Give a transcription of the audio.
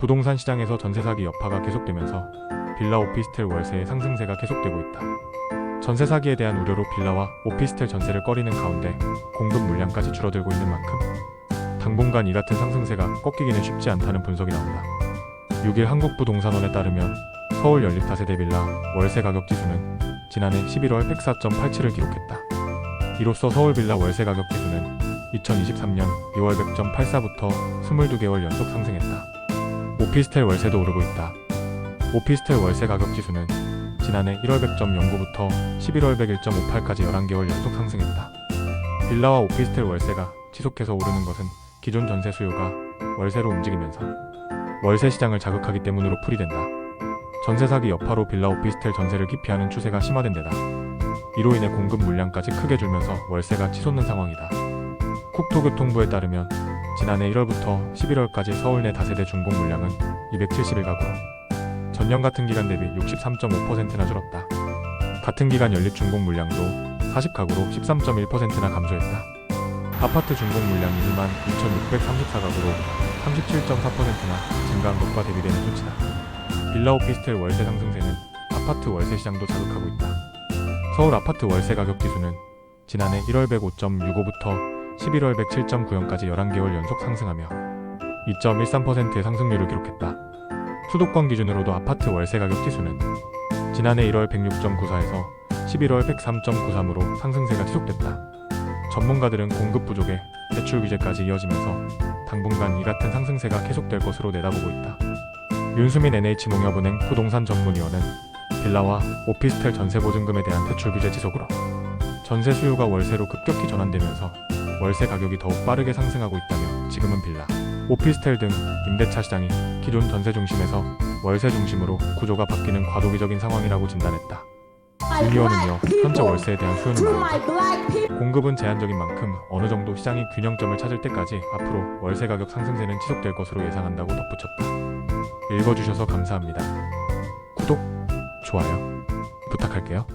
부동산 시장에서 전세 사기 여파가 계속되면서 빌라 오피스텔 월세의 상승세가 계속되고 있다. 전세 사기에 대한 우려로 빌라와 오피스텔 전세를 꺼리는 가운데 공급 물량까지 줄어들고 있는 만큼 당분간 이 같은 상승세가 꺾이기는 쉽지 않다는 분석이 나온다. 6일 한국부동산원에 따르면 서울 연립 다세대 빌라 월세 가격 지수는 지난해 11월 104.87을 기록했다. 이로써 서울 빌라 월세 가격 지수는 2023년 2월 100.84부터 22개월 연속 상승했다. 오피스텔 월세도 오르고 있다. 오피스텔 월세 가격 지수는 지난해 1월 100.09부터 11월 101.58까지 11개월 연속 상승했다. 빌라와 오피스텔 월세가 지속해서 오르는 것은 기존 전세 수요가 월세로 움직이면서 월세 시장을 자극하기 때문으로 풀이된다. 전세 사기 여파로 빌라 오피스텔 전세를 기피하는 추세가 심화된 데다 이로 인해 공급 물량까지 크게 줄면서 월세가 치솟는 상황이다. 국토교통부에 따르면 지난해 1월부터 11월까지 서울 내 다세대 중복 물량은 271가구로 전년 같은 기간 대비 63.5%나 줄었다. 같은 기간 연립 중복 물량도 40가구로 13.1%나 감소했다. 아파트 중복 물량이 2만 2,634가구로 37.4%나 증가한 것과 대비되는 수치다. 빌라 오피스텔 월세 상승세는 아파트 월세 시장도 자극하고 있다. 서울 아파트 월세 가격 지수는 지난해 1월 105.65부터 11월 107.90까지 11개월 연속 상승하며 2.13%의 상승률을 기록했다. 수도권 기준으로도 아파트 월세 가격 지수는 지난해 1월 106.94에서 11월 103.93으로 상승세가 지속됐다. 전문가들은 공급 부족에 대출 규제까지 이어지면서 당분간 이 같은 상승세가 계속될 것으로 내다보고 있다. 윤수민 NH농협은행 부동산 전문위원은 빌라와 오피스텔 전세 보증금에 대한 대출 규제 지속으로 전세 수요가 월세로 급격히 전환되면서 월세 가격이 더욱 빠르게 상승하고 있다며 지금은 빌라, 오피스텔 등 임대차 시장이 기존 전세 중심에서 월세 중심으로 구조가 바뀌는 과도기적인 상황이라고 진단했다. 윤 의원은요, 현재 월세에 대한 수요는 공급은 제한적인 만큼 어느 정도 시장이 균형점을 찾을 때까지 앞으로 월세 가격 상승세는 지속될 것으로 예상한다고 덧붙였다. 읽어주셔서 감사합니다. 구독, 좋아요 부탁할게요.